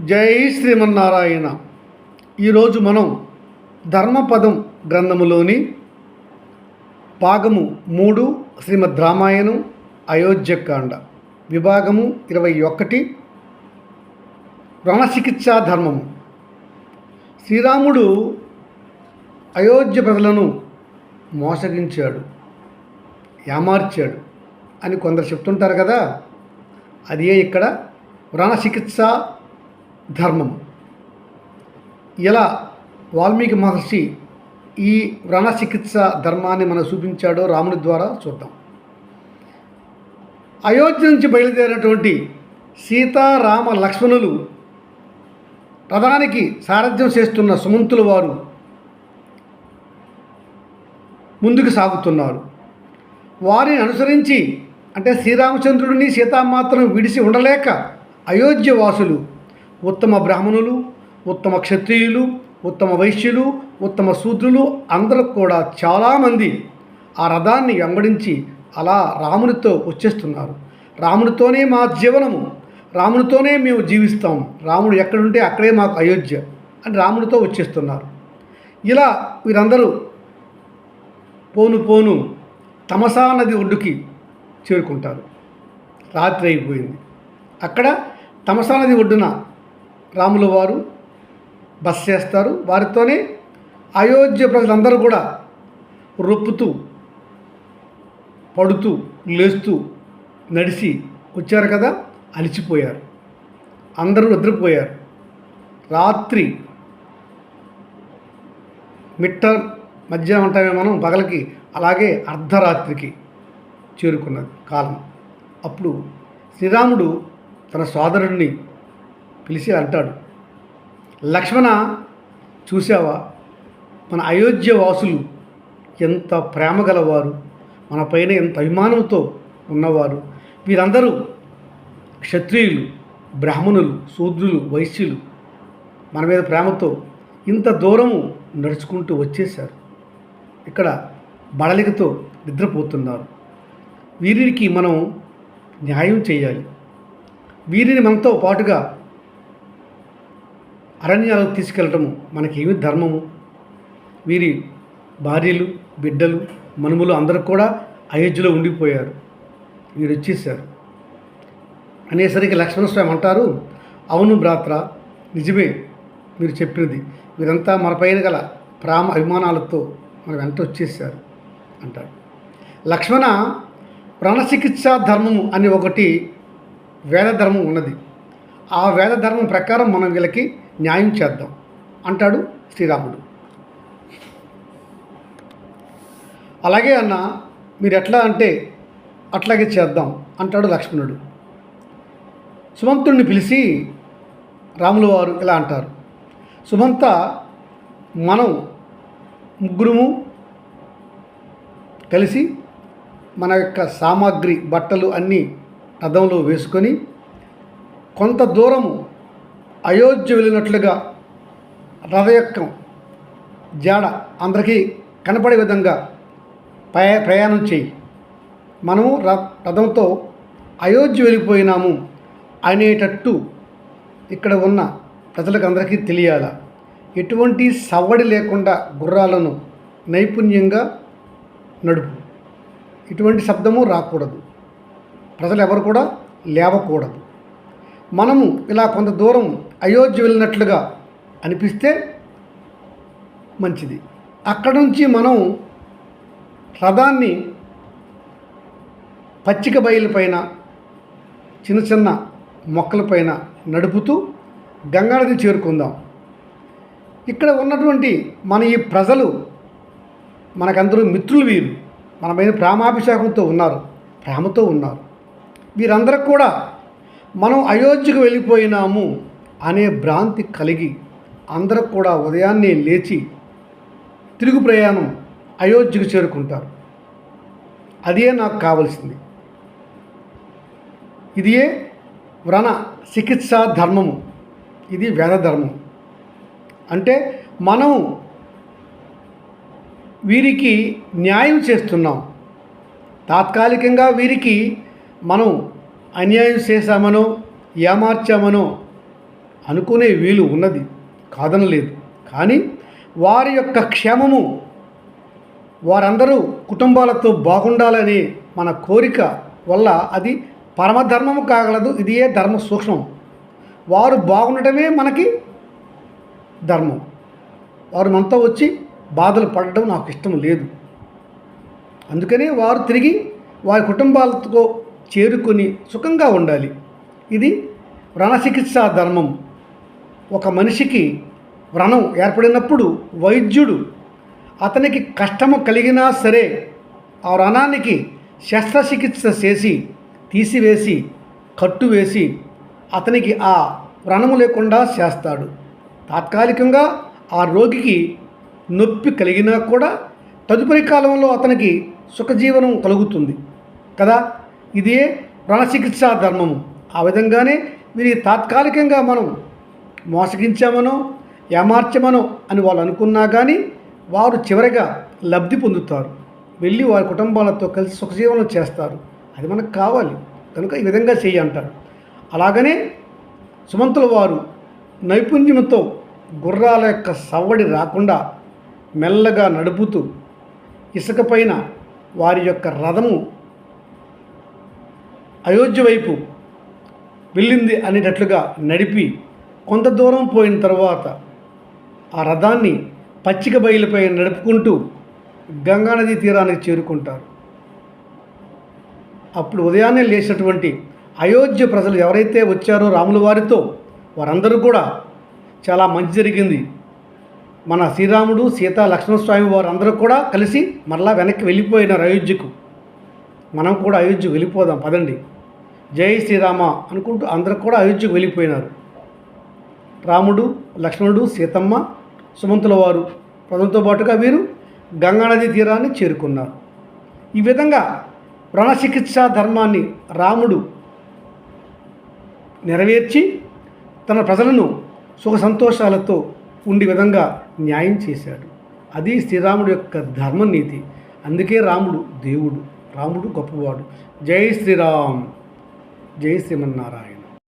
జై శ్రీమన్నారాయణ. ఈరోజు మనం ధర్మపదం గ్రంథములోని భాగము మూడు శ్రీమద్ రామాయణం అయోధ్యకాండ. విభాగము ఇరవై ఒకటి రణచికిత్సా ధర్మము. శ్రీరాముడు అయోధ్య ప్రజలను మోసగించాడు యామార్చాడు అని కొందరు చెప్తుంటారు కదా. అదే ఇక్కడ వ్రణచికిత్స ధర్మం. ఎలా వాల్మీకి మహర్షి ఈ వ్రణచికిత్స ధర్మాన్ని మనకు చూపించాడో రాముని ద్వారా చూద్దాం. అయోధ్య నుంచి బయలుదేరినటువంటి సీతారామ లక్ష్మణులు రథానికి సారథ్యం చేస్తున్న సుమంతుల వారు ముందుకు సాగుతున్నారు. వారిని అనుసరించి అంటే శ్రీరామచంద్రుడిని సీతామాతను విడిసి ఉండలేక అయోధ్య వాసులు ఉత్తమ బ్రాహ్మణులు ఉత్తమ క్షత్రియులు ఉత్తమ వైశ్యులు ఉత్తమ శూద్రులు అందరూ కూడా చాలామంది ఆ రథాన్ని వెంబడించి అలా రామునితో వచ్చేస్తున్నారు. రామునితోనే మా జీవనము రామునితోనే మేము జీవిస్తాం రాముడు ఎక్కడుంటే అక్కడే మాకు అయోధ్య అని రామునితో వచ్చేస్తున్నారు. ఇలా వీరందరూ పోను పోను తమసా నది ఒడ్డుకి చేరుకుంటారు. రాత్రి అయిపోయింది. అక్కడ తమసా నది ఒడ్డున రాముల వారు బస్ చేస్తారు. వారితోనే అయోధ్య ప్రజలందరూ కూడా రొప్పుతూ పడుతూ లేస్తూ నడిచి వచ్చారు కదా అలిచిపోయారు. అందరూ నిద్రపోయారు. రాత్రి మిట్ట మధ్యాహ్నం అంటామే మనం పగలకి అలాగే అర్ధరాత్రికి చేరుకున్నది కాలం. అప్పుడు శ్రీరాముడు తన సోదరుడిని పిలిచి అంటాడు లక్ష్మణ చూసావా మన అయోధ్య వాసులు ఎంత ప్రేమ గలవారు మన పైన ఎంత అభిమానంతో ఉన్నవారు. వీరందరూ క్షత్రియులు బ్రాహ్మణులు శూద్రులు వైశ్యులు. మన మీద ప్రేమతో ఇంత దూరము నడుచుకుంటూ వచ్చేశారు. ఇక్కడ బడలికతో నిద్రపోతున్నారు. వీరికి మనం న్యాయం చేయాలి. వీరిని మనతో పాటుగా అరణ్యాలకు తీసుకెళ్ళటము మనకేమి ధర్మము? వీరి భార్యలు బిడ్డలు మనుములు అందరూ కూడా అయోధ్యలో ఉండిపోయారు. వీరు వచ్చేసారు అనేసరికి లక్ష్మణస్వామి అంటారు అవును భ్రాత్ర నిజమే మీరు చెప్పినది. వీరంతా మనపైన గల ప్రేమ అభిమానాలతో మన వెంట వచ్చేసారు అంటారు లక్ష్మణ ప్రాణచికిత్సా ధర్మము అని ఒకటి వేద ధర్మం ఉన్నది. ఆ వేద ధర్మం ప్రకారం మనం వీళ్ళకి న్యాయం చేద్దాం అంటాడు శ్రీరాముడు. అలాగే అన్న మీరు ఎట్లా అంటే అట్లాగే చేద్దాం అంటాడు లక్ష్మణుడు. సుమంతుడిని పిలిచి రాముల వారు ఇలా అంటారు. సుమంత మనం ముగ్గురుము కలిసి మన యొక్క సామాగ్రి బట్టలు అన్నీ రథంలో వేసుకొని కొంత దూరము అయోధ్య వెళ్ళినట్లుగా రథ యొక్క జాడ అందరికీ కనపడే విధంగా ప్రయా ప్రయాణం చేయి. మనము ర రథంతో అయోధ్య వెళ్ళిపోయినాము అనేటట్టు ఇక్కడ ఉన్న ప్రజలకు అందరికీ తెలియాల. ఎటువంటి సవ్వడి లేకుండా గుర్రాలను నైపుణ్యంగా నడుపు. ఇటువంటి శబ్దము రాకూడదు. ప్రజలు ఎవరు కూడా లేవకూడదు. మనము ఇలా కొంత దూరం అయోధ్య వెళ్ళినట్లుగా అనిపిస్తే మంచిది. అక్కడ నుంచి మనం రథాన్ని పచ్చిక బయలుపైన చిన్న చిన్న మొక్కలపైన నడుపుతూ గంగానది చేరుకుందాం. ఇక్కడ ఉన్నటువంటి మన ఈ ప్రజలు మనకందరూ మిత్రులు వీరు. మన మీద ప్రేమాభిషేకంతో ఉన్నారు ప్రేమతో ఉన్నారు. వీరందరికి కూడా మనం అయోధ్యకు వెళ్ళిపోయినాము అనే భ్రాంతి కలిగి అందరూ కూడా ఉదయాన్నే లేచి తిరుగు ప్రయాణం అయోధ్యకు చేరుకుంటారు. అదే నాకు కావలసింది. ఇదియే వ్రణ చికిత్సా ధర్మము. ఇది వేద ధర్మం. అంటే మనం వీరికి న్యాయం చేస్తున్నాం. తాత్కాలికంగా వీరికి మనం అన్యాయం చేశామనో ఏమార్చామనో అనుకునే వీలు ఉన్నది కాదనలేదు. కానీ వారి యొక్క క్షేమము వారందరూ కుటుంబాలతో బాగుండాలని మన కోరిక వల్ల అది పరమధర్మము కాగలదు ఇదియే ధర్మ సూక్ష్మం. వారు బాగుండటమే మనకి ధర్మం. వారు మనతో వచ్చి బాధలు పడడం నాకు ఇష్టం లేదు. అందుకనే వారు తిరిగి వారి కుటుంబాలతో చేరుకొని సుఖంగా ఉండాలి. ఇది వ్రణచికిత్సా ధర్మం. ఒక మనిషికి వ్రణం ఏర్పడినప్పుడు వైద్యుడు అతనికి కష్టము కలిగినా సరే ఆ వ్రణానికి శస్త్రచికిత్స చేసి తీసివేసి కట్టు వేసి అతనికి ఆ వ్రణము లేకుండా చేస్తాడు. తాత్కాలికంగా ఆ రోగికి నొప్పి కలిగినా కూడా తదుపరి కాలంలో అతనికి సుఖజీవనం కలుగుతుంది. కదా? ఇదే రణచికిత్సా ధర్మము. ఆ విధంగానే వీరి తాత్కాలికంగా మనం మోసగించామనో ఏమార్చమనో అని వాళ్ళు అనుకున్నా కానీ వారు చివరిగా లబ్ధి పొందుతారు. వెళ్ళి వారి కుటుంబాలతో కలిసి సుఖజీవనం చేస్తారు. అది మనకు కావాలి. కనుక ఈ విధంగా చెయ్యి అంటారు అలాగనే సుమంతుల వారు నైపుణ్యంతో గుర్రాల యొక్క సవ్వడి రాకుండా మెల్లగా నడుపుతూ ఇసుక పైన వారి యొక్క రథము అయోధ్య వైపు వెళ్ళింది అనేటట్లుగా నడిపి కొంత దూరం పోయిన తర్వాత ఆ రథాన్ని పచ్చిక బయలుపై నడుపుకుంటూ గంగానది తీరానికి చేరుకుంటారు. అప్పుడు ఉదయాన్నే లేచినటువంటి అయోధ్య ప్రజలు ఎవరైతే వచ్చారో రాముల వారితో వారందరూ కూడా చాలా మంచి జరిగింది. మన శ్రీరాముడు సీత లక్ష్మణస్వామి వారు అందరూ కూడా కలిసి మరలా వెనక్కి వెళ్ళిపోయినారు అయోధ్యకు. మనం కూడా అయోధ్యకు వెళ్ళిపోదాం పదండి. జై శ్రీరామ అనుకుంటూ అందరూ కూడా అయోధ్యకు వెళ్ళిపోయినారు. రాముడు లక్ష్మణుడు సీతమ్మ సుమంతుల వారు ప్రజలతో పాటుగా వీరు గంగానది తీరాన్ని చేరుకున్నారు. ఈ విధంగా వ్రణచికిత్సా ధర్మాన్ని రాముడు నెరవేర్చి తన ప్రజలను సుఖ సంతోషాలతో ఉండే విధంగా న్యాయం చేశాడు. అది శ్రీరాముడు యొక్క ధర్మనీతి. అందుకే రాముడు దేవుడు రాముడు గొప్పవాడు. జై శ్రీరామ్. జై శ్రీమన్నారాయణ